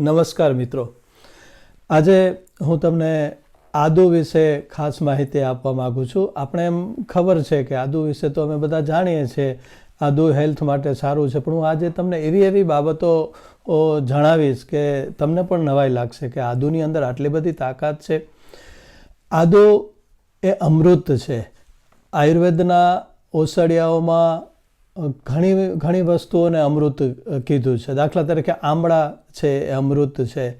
નમસ્કાર મિત્રો. આજે હું તમને આદુ વિશે ખાસ માહિતી આપવા માગું છું. આપણે એમ ખબર છે કે આદુ વિશે તો અમે બધા જાણીએ છીએ. આદુ હેલ્થ માટે સારું છે. પણ હું આજે તમને એવી એવી બાબતો જણાવીશ કે તમને પણ નવાઈ લાગશે કે આદુની અંદર આટલી બધી તાકાત છે. આદુ એ અમૃત છે. આયુર્વેદના ઓસડિયાઓમાં ઘણી ઘણી વસ્તુઓને અમૃત કીધું છે. દાખલા તરીકે આંબળા છે એ અમૃત છે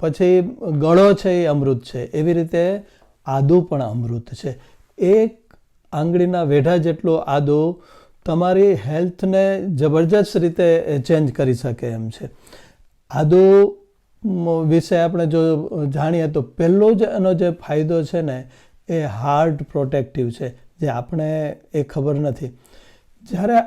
પછી ગળો છે એ અમૃત છે. એવી રીતે આદુ પણ અમૃત છે. એક આંગળીના વેઢા જેટલું આદુ તમારી હેલ્થને જબરજસ્ત રીતે ચેન્જ કરી શકે એમ છે. આદુ વિશે આપણે જો જાણીએ તો પહેલો જ એનો જે ફાયદો છે ને, એ હાર્ટ પ્રોટેક્ટિવ છે, જે આપણે, એ ખબર નથી. જ્યારે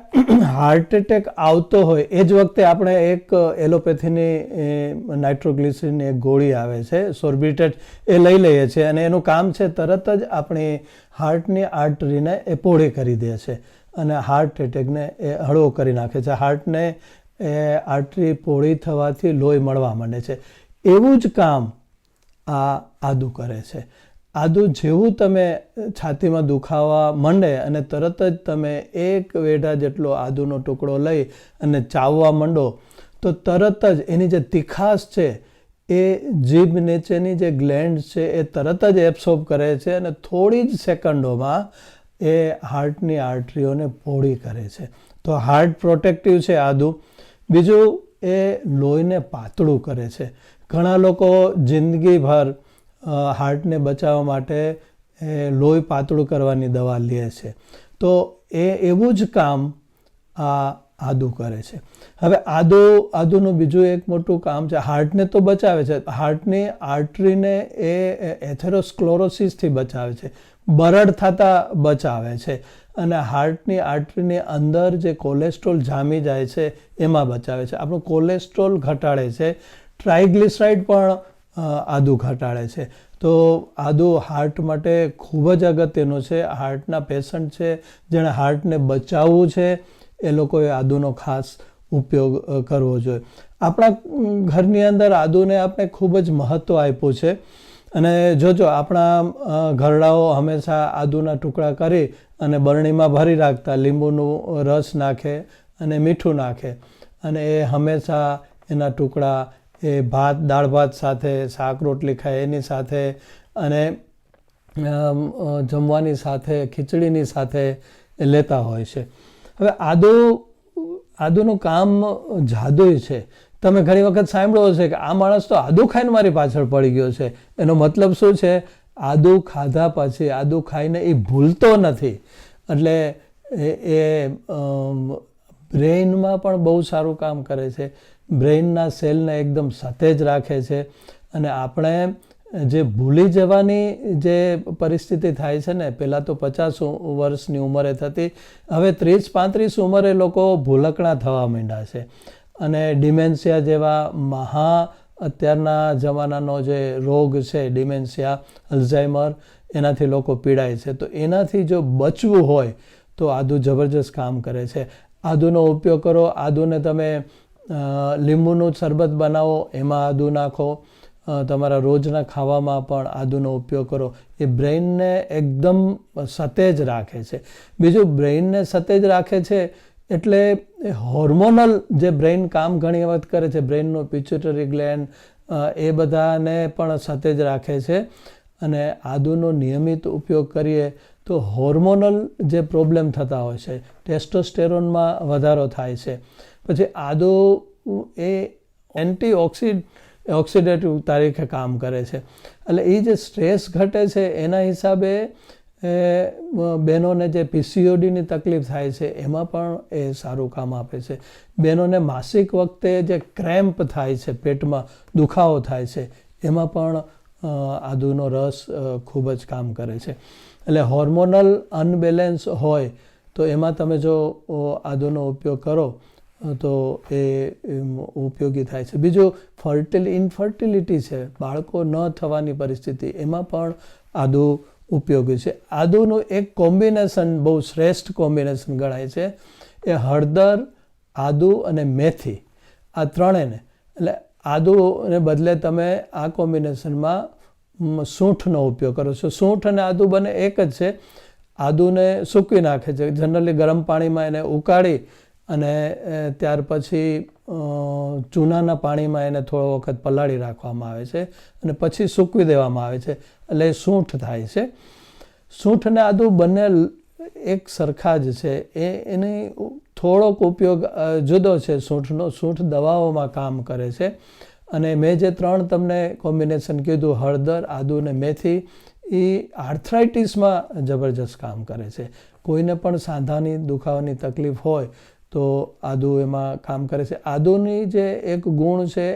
હાર્ટ એટેક આવતો હોય, એ જ વખતે આપણે એક એલોપેથીની નાઇટ્રોગ્લિસરીની એક ગોળી આવે છે, સોર્બિટેટ, એ લઈ લઈએ છીએ અને એનું કામ છે તરત જ આપણી હાર્ટની આર્ટરીને એ પહોળી કરી દે છે અને હાર્ટ એટેકને એ હળવો કરી નાખે છે. હાર્ટને એ આર્ટરી પહોળી થવાથી લોહી મળવા માંડે છે. એવું જ કામ આ આદુ કરે છે. આદુ જેવું તમે છાતીમાં દુખાવા માંડે અને તરત જ તમે એક વેઢા જેટલો આદુનો ટુકડો લઈ અને ચાવવા માંડો, તો તરત જ એની જે તીખાશ છે, એ જીભ નીચેની જે ગ્લેન્ડ છે, એ તરત જ એબ્સોર્બ કરે છે અને થોડી જ સેકન્ડોમાં એ હાર્ટની આર્ટરીઓને પહોળી કરે છે. તો હાર્ટ પ્રોટેક્ટિવ છે આદુ. બીજું એ લોહીને પાતળું કરે છે. ઘણા લોકો જિંદગીભર હાર્ટને બચાવવા માટે એ લોહી પાતળું કરવાની દવા લે છે. તો એ એવું જ કામ આ આદુ કરે છે. હવે આદુ, આદુનું બીજું એક મોટું કામ છે, હાર્ટને તો બચાવે છે, હાર્ટની આર્ટરીને એ એથેરોસ્ક્લોરોસિસથી બચાવે છે. બરડ થતાં બચાવે છે અને હાર્ટની આર્ટરીની અંદર જે કોલેસ્ટ્રોલ જામી જાય છે, એમાં બચાવે છે. આપણું કોલેસ્ટ્રોલ ઘટાડે છે. ટ્રાઇગ્લિસરાઇડ પણ આદુ ઘટાડે છે. તો આદુ હાર્ટ માટે ખૂબ જ અગત્યનું છે. હાર્ટના પેશન્ટ છે, જેણે હાર્ટને બચાવવું છે, એ લોકોએ આદુનો ખાસ ઉપયોગ કરવો જોઈએ. આપણા ઘરની અંદર આદુને આપણે ખૂબ જ મહત્ત્વ આપ્યું છે. અને જોજો, આપણા ઘરડાઓ હંમેશા આદુના ટુકડા કરી અને બરણીમાં ભરી રાખતા. લીંબુનું રસ નાખે અને મીઠું નાખે. અને એ હંમેશા એના ટુકડા એ ભાત, દાળ ભાત સાથે, શાક રોટલી ખાય એની સાથે અને જમવાની સાથે, ખીચડીની સાથે લેતા હોય છે. હવે આદુ, આદુનું કામ જાદુય છે. તમે ઘણી વખત સાંભળો હશે કે આ માણસ તો આદુ ખાઈને મારી પાછળ પડી ગયો છે. એનો મતલબ શું છે? આદુ ખાધા પછી આદુ ખાઈને એ ભૂલતો નથી. એટલે એ બ્રેઇનમાં પણ બહુ સારું કામ કરે છે. બ્રેઇનના સેલને એકદમ સતેજ રાખે છે અને આપણે જે ભૂલી જવાની જે પરિસ્થિતિ થાય છે ને, પહેલાં તો પચાસ વર્ષની ઉંમરે થતી, હવે ત્રીસ, પાંત્રીસ ઉંમરે લોકો ભૂલકણા થવા માંડ્યા છે. અને ડિમેન્શિયા જેવા મહા અત્યારના જમાનાનો જે રોગ છે ડિમેન્શિયા અલ્ઝાઇમર, એનાથી લોકો પીડાય છે. તો એનાથી જો બચવું હોય તો આદુ જબરજસ્ત કામ કરે છે. આદુનો ઉપયોગ કરો, આદુને તમે લીંબુનું શરબત બનાવો, એમાં આદુ નાખો તમારા રોજના ખાવામાં પણ આદુનો ઉપયોગ કરો. એ બ્રેઇનને એકદમ સતેજ રાખે છે. બીજું, બ્રેઇનને સતેજ રાખે છે એટલે હોર્મોનલ જે બ્રેઇન કામ ઘણી વખત કરે છે, બ્રેઇનનું પિચ્યુટરી ગ્લેન્ડ એ બધાને પણ સતેજ રાખે છે. અને આદુનો નિયમિત ઉપયોગ કરીએ તો હોર્મોનલ જે પ્રોબ્લેમ થતા હોય છે, ટેસ્ટોસ્ટેરોનમાં વધારો થાય છે. પછી આદુ એ એન્ટી ઓક્સિડ ઓક્સિડેટિવ તારીખે કામ કરે છે. એટલે એ જે સ્ટ્રેસ ઘટે છે, એના હિસાબે બહેનોને જે પીસીઓડીની તકલીફ થાય છે, એમાં પણ એ સારું કામ આપે છે. બહેનોને માસિક વખતે જે ક્રેમ્પ થાય છે, પેટમાં દુખાવો થાય છે, એમાં પણ આદુનો રસ ખૂબ જ કામ કરે છે. એટલે હોર્મોનલ અનબેલેન્સ હોય, તો એમાં તમે જો આદુનો ઉપયોગ કરો તો એ ઉપયોગી થાય છે. બીજું ફર્ટિલ ઇનફર્ટિલિટી છે. બાળકો ન થવાની પરિસ્થિતિ, એમાં પણ આદુ ઉપયોગી છે. આદુનું એક કોમ્બિનેશન બહુ શ્રેષ્ઠ કોમ્બિનેશન ગણાય છે. એ હળદર, આદુ અને મેથી. આ ત્રણેયને. એટલે આદુને બદલે તમે આ કોમ્બિનેશનમાં સૂંઠનો ઉપયોગ કરો છો. સૂંઠ અને આદુ બંને એક જ છે. આદુને સૂકવી નાખે છે. જનરલી ગરમ પાણીમાં એને ઉકાળી અને ત્યાર પછી ચૂનાના પાણીમાં એને થોડો વખત પલાળી રાખવામાં આવે છે અને પછી સૂકવી દેવામાં આવે છે. એટલે સૂંઠ થાય છે. સૂંઠ અને આદુ બંને એક સરખા જ છે. એ, એની થોડોક ઉપયોગ જુદો છે સૂંઠનો. સૂંઠ દવાઓમાં કામ કરે છે. અને મેં જે ત્રણ તમને કોમ્બિનેશન કીધું, હળદર, આદુ અને મેથી એ આર્થરાઇટિસમાં જબરજસ્ત કામ કરે છે. કોઈને પણ સાંધાની દુખાવાની તકલીફ હોય તો આદુ એમાં કામ કરે છે. આદુની જે એક ગુણ છે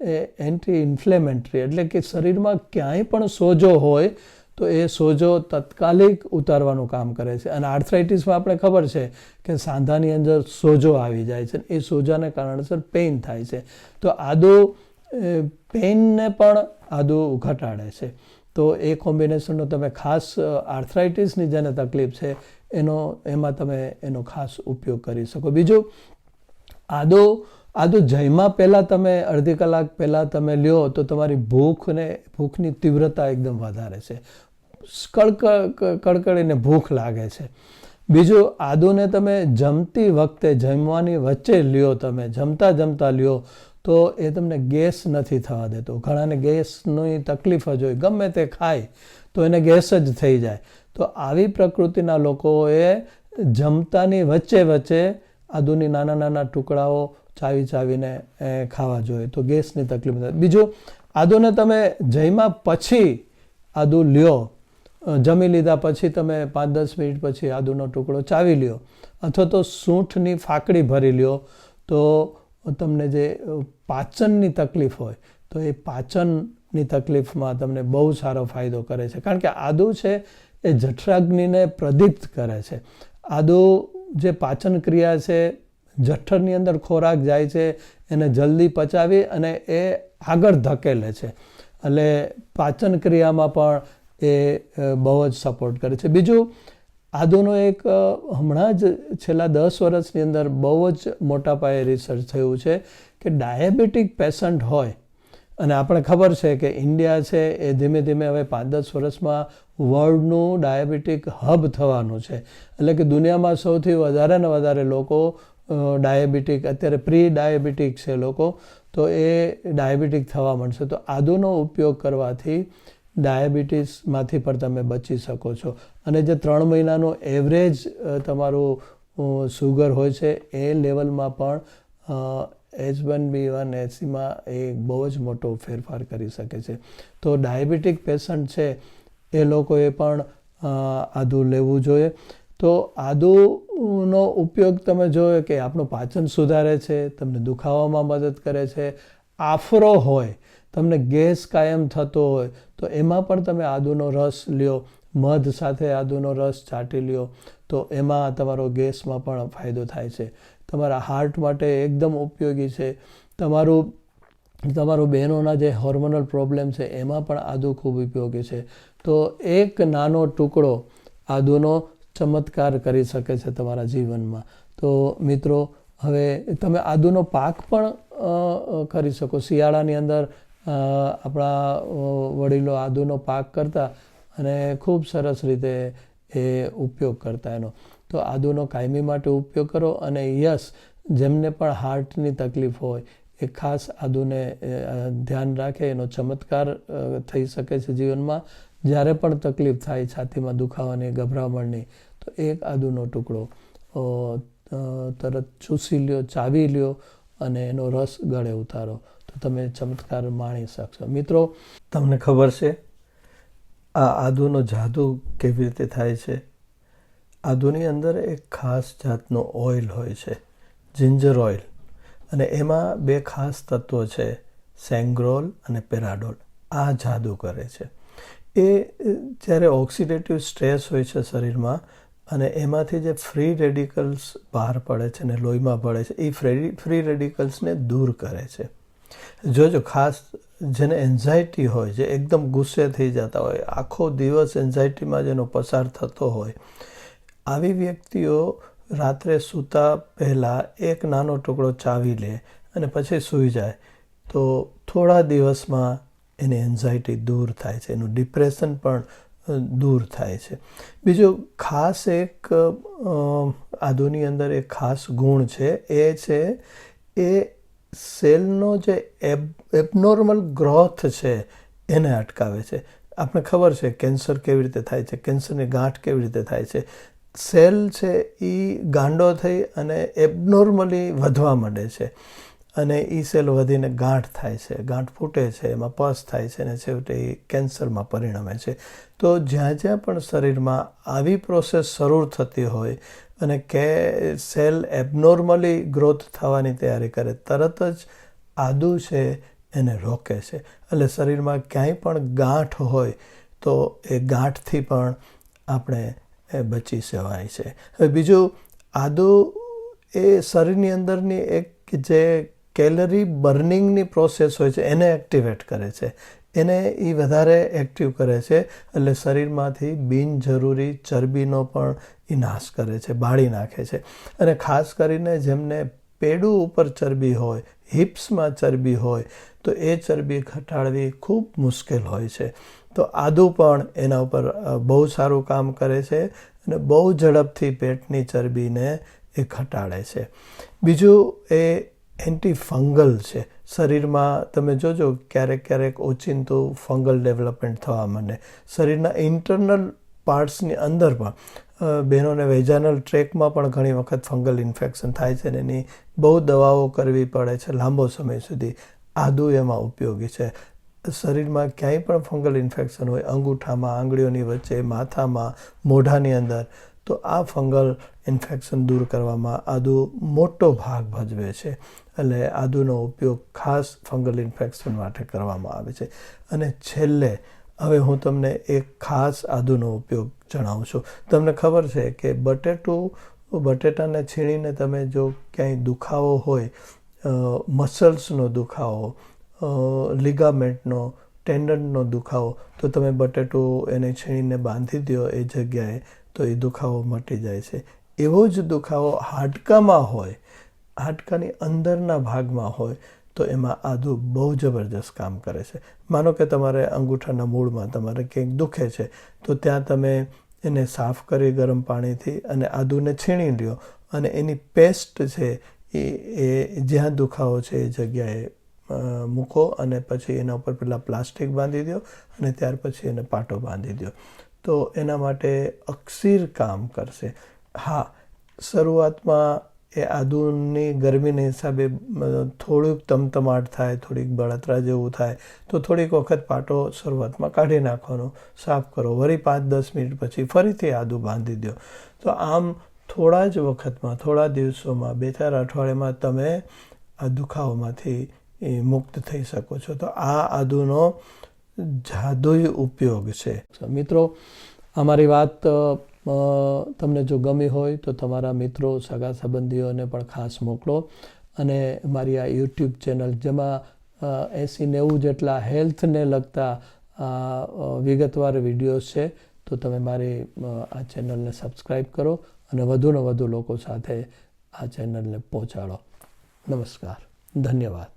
એ એન્ટી ઇન્ફ્લેમેન્ટરી એટલે કે શરીરમાં ક્યાંય પણ સોજો હોય તો એ સોજો તત્કાલિક ઉતારવાનું કામ કરે છે. અને આર્થરાઇટિસમાં આપણે ખબર છે કે સાંધાની અંદર સોજો આવી જાય છે એ સોજાને કારણસર પેઇન થાય છે. તો આદુ પેઇનને પણ આદુ ઘટાડે છે. તો એ કોમ્બિનેશનનો તમે ખાસ આર્થરાઇટિસની જેને તકલીફ છે એનો, એમાં તમે એનો ખાસ ઉપયોગ કરી શકો. બીજું, આદો આદો જયમાં પહેલાં તમે અડધી કલાક પહેલાં તમે લ્યો તો તમારી ભૂખ ને ભૂખની તીવ્રતા એકદમ વધારે છે. કડક કડકડીને ભૂખ લાગે છે. બીજું, આદુને તમે જમતી વખતે જમવાની વચ્ચે લ્યો તમે. જમતા જમતા લ્યો તો એ તમને ગેસ નથી થવા દેતો. ઘણાને ગેસની તકલીફ જ હોય. ગમે તે ખાય, તો એને ગેસ જ થઈ જાય. તો આવી પ્રકૃતિના લોકોએ જમતાની વચ્ચે વચ્ચે આદુની નાના નાના ટુકડાઓ ચાવી ચાવીને ખાવા જોઈએ. તો ગેસની તકલીફ થાય. બીજું, આદુને તમે જમ્યા પછી આદુ લ્યો. જમી લીધા પછી તમે પાંચ દસ મિનિટ પછી આદુનો ટુકડો ચાવી લ્યો. અથવા તો સૂંઠની ફાકડી ભરી લ્યો. તો તમને જે પાચનની તકલીફ હોય, તો એ પાચનની તકલીફમાં તમને બહુ સારો ફાયદો કરે છે. કારણ કે આદુ છે, એ જઠરાગ્નિને પ્રદીપ્ત કરે છે. આદુ જે પાચન ક્રિયા છે, જઠરની અંદર ખોરાક જાય છે, એને જલ્દી પચાવી અને એ આગળ ધકેલે છે. એટલે પાચન ક્રિયામાં પણ એ બહુ જ સપોર્ટ કરે છે. બીજું આદુનો એક હમણાં જ છેલ્લા દસ વર્ષની અંદર બહુ જ મોટા પાયે રિસર્ચ થયું છે કે ડાયાબિટીક પેશન્ટ હોય, અને આપણે ખબર છે કે ઇન્ડિયા છે એ ધીમે ધીમે હવે પાંચ દસ વર્ષમાં વર્લ્ડનું ડાયાબિટીક હબ થવાનું છે. એટલે કે દુનિયામાં સૌથી વધારે ને વધારે લોકો ડાયાબિટીક, અત્યારે પ્રી ડાયાબિટીક છે લોકો, તો એ ડાયાબિટીક થવા માંડશે. તો આદુનો ઉપયોગ કરવાથી ડાયાબિટીસમાંથી પણ તમે બચી શકો છો. અને જે ત્રણ મહિનાનું એવરેજ તમારું સુગર હોય છે, એ લેવલમાં પણ એચ વન બી વન એસીમાં એ બહુ જ મોટો ફેરફાર કરી શકે છે. તો ડાયાબિટીક પેશન્ટ છે, એ લોકોએ પણ આદું લેવું જોઈએ. તો આદુનો ઉપયોગ તમે જોયો કે આપણું પાચન સુધારે છે, તમને દુખાવામાં મદદ કરે છે. આફરો હોય તમને ગેસ કાયમ થતો હોય, તો એમાં પણ તમે આદુનો રસ લ્યો, મધ સાથે આદુનો રસ ચાટી લ્યો, તો એમાં તમારો ગેસમાં પણ ફાયદો થાય છે. તમારા હાર્ટ માટે એકદમ ઉપયોગી છે. તમારું તમારું બહેનોના જે હોર્મોનલ પ્રોબ્લેમ છે, એમાં પણ આદુ ખૂબ ઉપયોગી છે. તો એક નાનો ટુકડો આદુનો ચમત્કાર કરી શકે છે તમારા જીવનમાં. તો મિત્રો, હવે તમે આદુનો પાક પણ કરી શકો. શિયાળાની અંદર આપણા વડીલો આદુનો પાક કરતા અને ખૂબ સરસ રીતે એ ઉપયોગ કરતા એનો. તો આદુનો કાયમી માટે ઉપયોગ કરો અને યસ, જેમને પણ હાર્ટની તકલીફ હોય, એ ખાસ આદુને ધ્યાન રાખે, એનો ચમત્કાર થઈ શકે છે જીવનમાં. જ્યારે પણ તકલીફ થાય, છાતીમાં દુખાવાની, ગભરામણની, તો એક આદુનો ટુકડો તરત ચૂસી લ્યો, ચાવી લ્યો અને એનો રસ ગળે ઉતારો. તમે ચમત્કાર માણી શકશો. મિત્રો, તમને ખબર છે, આ આદુનો જાદુ કેવી રીતે થાય છે? આદુની અંદર એક ખાસ જાતનો ઓઇલ હોય છે, જિંજર ઓઇલ. અને એમાં બે ખાસ તત્વો છે, સેંગ્રોલ અને પેરાડોલ. આ જાદુ કરે છે. એ જ્યારે ઓક્સિડેટિવ સ્ટ્રેસ હોય છે શરીરમાં, અને એમાંથી જે ફ્રી રેડિકલ્સ બહાર પડે છે ને લોહીમાં પડે છે, એ ફ્રી ફ્રી રેડિકલ્સને દૂર કરે છે. જોજો, ખાસ જેને એન્ઝાયટી હોય, જે એકદમ ગુસ્સે થઈ જતા હોય, આખો દિવસ એન્ઝાયટીમાં જેનો પસાર થતો હોય. આવી વ્યક્તિઓ રાત્રે સૂતા પહેલાં એક નાનો ટુકડો ચાવી લે અને પછી સૂઈ જાય. તો થોડા દિવસમાં એની એન્ઝાયટી દૂર થાય છે, એનું ડિપ્રેશન પણ દૂર થાય છે. બીજું ખાસ એક આદુની અંદર એક ખાસ ગુણ છે, એ છે એ સેલનો જે એબ, એબનોર્મલ ગ્રોથ છે, એને અટકાવે છે. આપણે ખબર છે, કેન્સર કેવી રીતે થાય છે, કેન્સરની ગાંઠ કેવી રીતે થાય છે. સેલ છે એ ગાંડો થઈ અને એબનોર્મલી વધવા માંડે છે. અને એ સેલ વધીને ગાંઠ થાય છે, ગાંઠ ફૂટે છે, એમાં પસ થાય છે અને છેવટે એ કેન્સરમાં પરિણમે છે. તો જ્યાં જ્યાં પણ શરીરમાં આવી પ્રોસેસ શરૂ થતી હોય અને કે સેલ એબનોર્મલી ગ્રોથ થવાની તૈયારી કરે. તરત જ આદુ છે, એને રોકે છે. એટલે શરીરમાં ક્યાંય પણ ગાંઠ હોય તો એ ગાંઠથી પણ આપણે બચી શકાય છે. હવે બીજું, આદુ એ શરીરની અંદરની એક જે કેલરી બર્નિંગની પ્રોસેસ હોય છે, એને એક્ટિવેટ કરે છે. એને એ વધારે એક્ટિવ કરે છે એટલે શરીરમાંથી બિનજરૂરી ચરબીનો પણ એ નાશ કરે છે, બાળી નાખે છે. અને ખાસ કરીને જેમને પેડું ઉપર ચરબી હોય, હિપ્સમાં ચરબી હોય, તો એ ચરબી ઘટાડવી ખૂબ મુશ્કેલ હોય છે. તો આદુ પણ એના ઉપર બહુ સારું કામ કરે છે અને બહુ ઝડપથી પેટની ચરબીને એ ઘટાડે છે. બીજું એ એન્ટી ફંગલ છે. શરીરમાં તમે જોજો ક્યારેક ક્યારેક ઓચિંતું, ફંગલ ડેવલપમેન્ટ થવા માંડે. શરીરના ઇન્ટરનલ પાર્ટ્સની અંદર પણ બહેનોને વેજાનલ ટ્રેકમાં પણ ઘણી વખત ફંગલ ઇન્ફેક્શન થાય છે અને એની બહુ દવાઓ કરવી પડે છે લાંબો સમય સુધી. આદુ એમાં ઉપયોગી છે. શરીરમાં ક્યાંય પણ ફંગલ ઇન્ફેક્શન હોય, અંગૂઠામાં, આંગળીઓની વચ્ચે, માથામાં, મોઢાની અંદર તો આ ફંગલ ઇન્ફેક્શન દૂર કરવામાં આદુ મોટો ભાગ ભજવે છે. એટલે આદુનો ઉપયોગ ખાસ ફંગલ ઇન્ફેક્શન માટે કરવામાં આવે છે. અને છેલ્લે, હવે હું તમને એક ખાસ આદુનો ઉપયોગ જણાવું છું. તમને ખબર છે કે બટેટું, બટેટાને છીણીને તમે જો ક્યાંય દુખાવો હોય મસલ્સનો દુખાવો લિગામેન્ટનો, ટેન્ડનનો દુખાવો, તો તમે બટેટું એને છીણીને બાંધી દો એ જગ્યાએ તો એ દુખાવો મટી જાય છે. એવો જ દુખાવો હાડકામાં હોય, હાડકાની અંદરના ભાગમાં હોય, તો એમાં આદુ બહુ જબરજસ્ત કામ કરે છે. માનો કે તમારે અંગૂઠાના મૂળમાં તમારે ક્યાંક દુખે છે, તો ત્યાં તમે એને સાફ કરી ગરમ પાણીથી અને આદુને છીણી લ્યો અને એની પેસ્ટ છે એ એ જ્યાં દુખાવો છે એ જગ્યાએ મૂકો અને પછી એના ઉપર પેલા પ્લાસ્ટિક બાંધી દો અને ત્યાર પછી એને પાટો બાંધી દો તો એના માટે અક્ષીર કામ કરશે. હા, શરૂઆતમાં એ આદુની ગરમીના હિસાબે થોડુંક તમતમાટ થાય, થોડીક બળતરા જેવું થાય, તો થોડીક વખત પાટો શરૂઆતમાં કાઢી નાખવાનો. સાફ કરો. વળી પાંચ દસ મિનિટ પછી ફરીથી આદુ બાંધી દો. તો આમ થોડા જ વખતમાં, થોડા દિવસોમાં, બે ચાર અઠવાડિયામાં તમે આ દુખાવામાંથી મુક્ત થઈ શકો છો. તો આ આદુનો જાદુઈ ઉપયોગ છે. મિત્રો, અમારી વાત તમને જો ગમી હોય તો તમારા મિત્રો, સગા સંબંધીઓને પણ ખાસ મોકલો. અને મારી આ યુટ્યુબ ચેનલ, જેમાં એંસી નેવું જેટલા હેલ્થને લગતા વિગતવાર વિડીયોઝ છે, તો તમે મારી આ ચેનલને સબસ્ક્રાઈબ કરો અને વધુને વધુ લોકો સાથે આ ચેનલને પહોંચાડો. નમસ્કાર. ધન્યવાદ.